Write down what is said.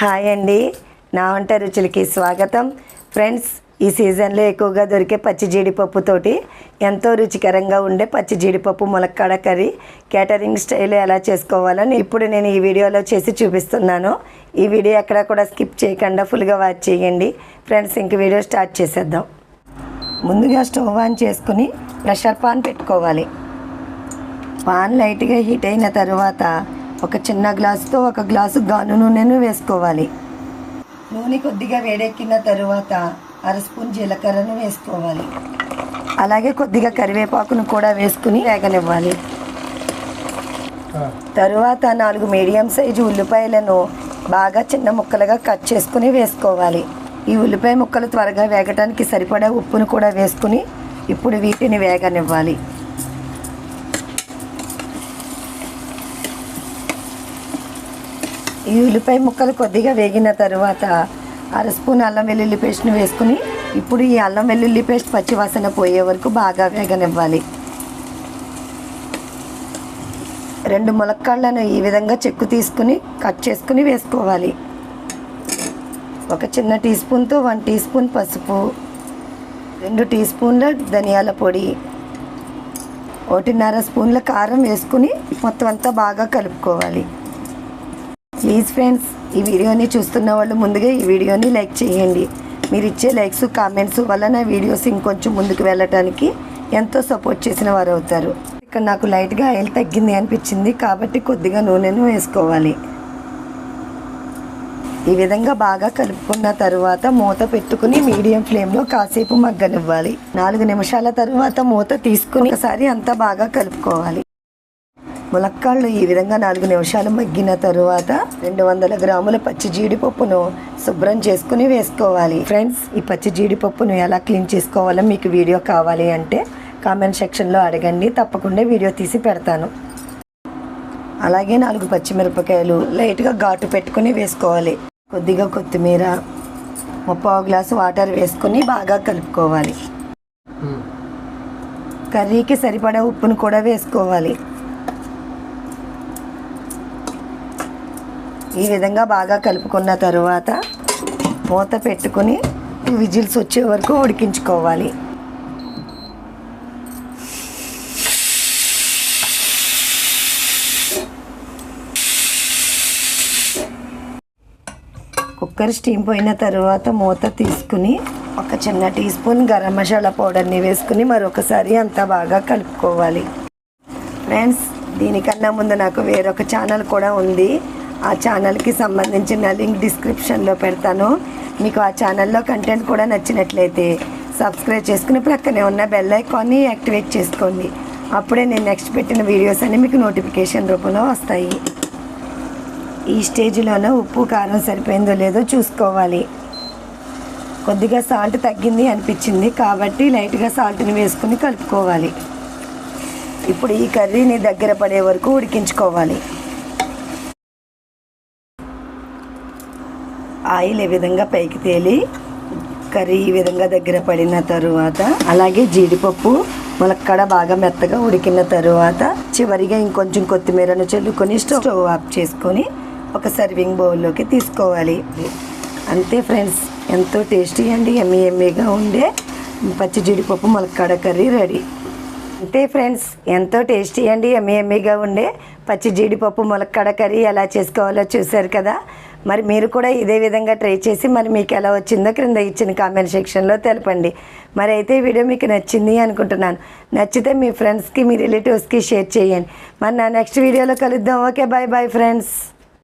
Hi అండి. నా వంట రుచులకి స్వాగతం. ఫ్రెండ్స్ ఈ సీజన్లో ఎక్కువగా దొరికే పచ్చి జీడిపప్పుతోటి ఎంతో రుచికరంగా ఉండే పచ్చి జీడిపప్పు ములక్కాడ కర్రీ కేటరింగ్ స్టైల్ ఎలా చేసుకోవాలని ఇప్పుడు నేను ఈ వీడియోలో చేసి చూపిస్తున్నాను. ఈ వీడియో ఎక్కడ కూడా స్కిప్ చేయకుండా ఫుల్గా వాచ్ చేయండి. ఫ్రెండ్స్ ఇంక వీడియో స్టార్ట్ చేసేద్దాం. ముందుగా స్టవ్ ఆన్ చేసుకుని ప్రెషర్ పాన్ పెట్టుకోవాలి. పాన్ లైట్గా హీట్ అయిన తర్వాత ఒక చిన్న గ్లాసుతో ఒక గ్లాసు గాను నూనెను వేసుకోవాలి. నూనె కొద్దిగా వేడెక్కిన తరువాత అర స్పూన్ జీలకర్రను వేసుకోవాలి. అలాగే కొద్దిగా కరివేపాకును కూడా వేసుకుని వేగనివ్వాలి. తరువాత నాలుగు మీడియం సైజు ఉల్లిపాయలను బాగా చిన్న ముక్కలుగా కట్ చేసుకుని వేసుకోవాలి. ఈ ఉల్లిపాయ ముక్కలు త్వరగా వేగటానికి సరిపడా ఉప్పును కూడా వేసుకుని ఇప్పుడు వీటిని వేగనివ్వాలి. ఈ ఉల్లిపాయ ముక్కలు కొద్దిగా వేగిన తర్వాత అర స్పూన్ అల్లం వెల్లుల్లి పేస్ట్ని వేసుకుని ఇప్పుడు ఈ అల్లం వెల్లుల్లి పేస్ట్ పచ్చివాసన పోయే వరకు బాగా వేగనివ్వాలి. రెండు ములక్కాళ్ళను ఈ విధంగా చెక్కు తీసుకుని కట్ చేసుకుని వేసుకోవాలి. ఒక చిన్న టీ స్పూన్తో వన్ టీ స్పూన్ పసుపు రెండు టీ స్పూన్ల ధనియాల పొడి ఒకటిన్నర స్పూన్ల కారం వేసుకుని మొత్తం అంతా బాగా కలుపుకోవాలి. ప్లీజ్ ఫ్రెండ్స్ ఈ వీడియోని చూస్తున్న వాళ్ళు ముందుగా ఈ వీడియోని లైక్ చేయండి. మీరు ఇచ్చే లైక్స్ కామెంట్స్ వల్ల నా వీడియోస్ ఇంకొంచెం ముందుకు వెళ్ళటానికి ఎంతో సపోర్ట్ చేసిన వారు అవుతారు. ఇక్కడ నాకు లైట్గా ఆయిల్ తగ్గింది అనిపించింది కాబట్టి కొద్దిగా నూనెను వేసుకోవాలి. ఈ విధంగా బాగా కలుపుకున్న తర్వాత మూత పెట్టుకుని మీడియం ఫ్లేమ్లో కాసేపు మగ్గనివ్వాలి. నాలుగు నిమిషాల తర్వాత మూత తీసుకుని ఒకసారి అంతా బాగా కలుపుకోవాలి. ములక్కాళ్ళు ఈ విధంగా నాలుగు నిమిషాలు మగ్గిన తరువాత రెండు వందల గ్రాముల పచ్చి జీడిపప్పును శుభ్రం చేసుకుని వేసుకోవాలి. ఫ్రెండ్స్ ఈ పచ్చి జీడిపప్పును ఎలా క్లీన్ చేసుకోవాలో మీకు వీడియో కావాలి అంటే కామెంట్ సెక్షన్లో అడగండి. తప్పకుండా వీడియో తీసి పెడతాను. అలాగే నాలుగు పచ్చిమిరపకాయలు లైట్గా ఘాటు పెట్టుకుని వేసుకోవాలి. కొద్దిగా కొత్తిమీర ముప్పావు గ్లాసు వాటర్ వేసుకొని బాగా కలుపుకోవాలి. కర్రీకి సరిపడా ఉప్పును కూడా వేసుకోవాలి. ఈ విధంగా బాగా కలుపుకున్న తరువాత మూత పెట్టుకుని విజిల్స్ వచ్చే వరకు ఉడికించుకోవాలి. కుక్కర్ స్టీమ్ పోయిన తర్వాత మూత తీసుకుని ఒక చిన్న టీ స్పూన్ గరం మసాలా పౌడర్ని వేసుకుని మరొకసారి అంతా బాగా కలుపుకోవాలి. ఫ్రెండ్స్ దీనికన్నా ముందు నాకు వేరొక ఛానల్ కూడా ఉంది. ఆ ఛానల్కి సంబంధించిన లింక్ డిస్క్రిప్షన్లో పెడతాను. మీకు ఆ ఛానల్లో కంటెంట్ కూడా నచ్చినట్లయితే సబ్స్క్రైబ్ చేసుకుని ప్రక్కనే ఉన్న బెల్ ఐకాన్ని యాక్టివేట్ చేసుకోండి. అప్పుడే నేను నెక్స్ట్ పెట్టిన వీడియోస్ అన్ని మీకు నోటిఫికేషన్ రూపంలో వస్తాయి. ఈ స్టేజ్లోనే ఉప్పు కారం సరిపోయిందో లేదో చూసుకోవాలి. కొద్దిగా సాల్ట్ తగ్గింది అనిపించింది కాబట్టి లైట్గా సాల్ట్ని వేసుకుని కలుపుకోవాలి. ఇప్పుడు ఈ కర్రీని దగ్గర పడే వరకు ఉడికించుకోవాలి. ఆయిల్ ఈ విధంగా పైకి తేలి కర్రీ ఈ విధంగా దగ్గర పడిన తరువాత అలాగే జీడిపప్పు ములక్కడ బాగా మెత్తగా ఉడికిన తరువాత చివరిగా ఇంకొంచెం కొత్తిమీరను చల్లుకొని స్టవ్ ఆఫ్ చేసుకొని ఒక సర్వింగ్ బౌల్లోకి తీసుకోవాలి. అంతే ఫ్రెండ్స్ ఎంతో టేస్టీ అండి ఎమ్మి ఎమ్మిగా ఉండే పచ్చి జీడిపప్పు ములక్కాడ కర్రీ రెడీ. అంతే ఫ్రెండ్స్ ఎంతో టేస్టీ అండి ఎమ్మి ఎమ్మిగా ఉండే పచ్చి జీడిపప్పు ములక్కాడ కర్రీ ఎలా చేసుకోవాలో చూశారు కదా? మరి మీరు కూడా ఇదే విధంగా ట్రై చేసి మరి మీకు ఎలా వచ్చిందో క్రింద ఇచ్చిన కామెంట్ సెక్షన్లో తెలపండి. మరి అయితే ఈ వీడియో మీకు నచ్చింది అనుకుంటున్నాను. నచ్చితే మీ ఫ్రెండ్స్కి మీ రిలేటివ్స్కి షేర్ చేయండి. మరి నా నెక్స్ట్ వీడియోలో కలుద్దాం. Okay bye bye friends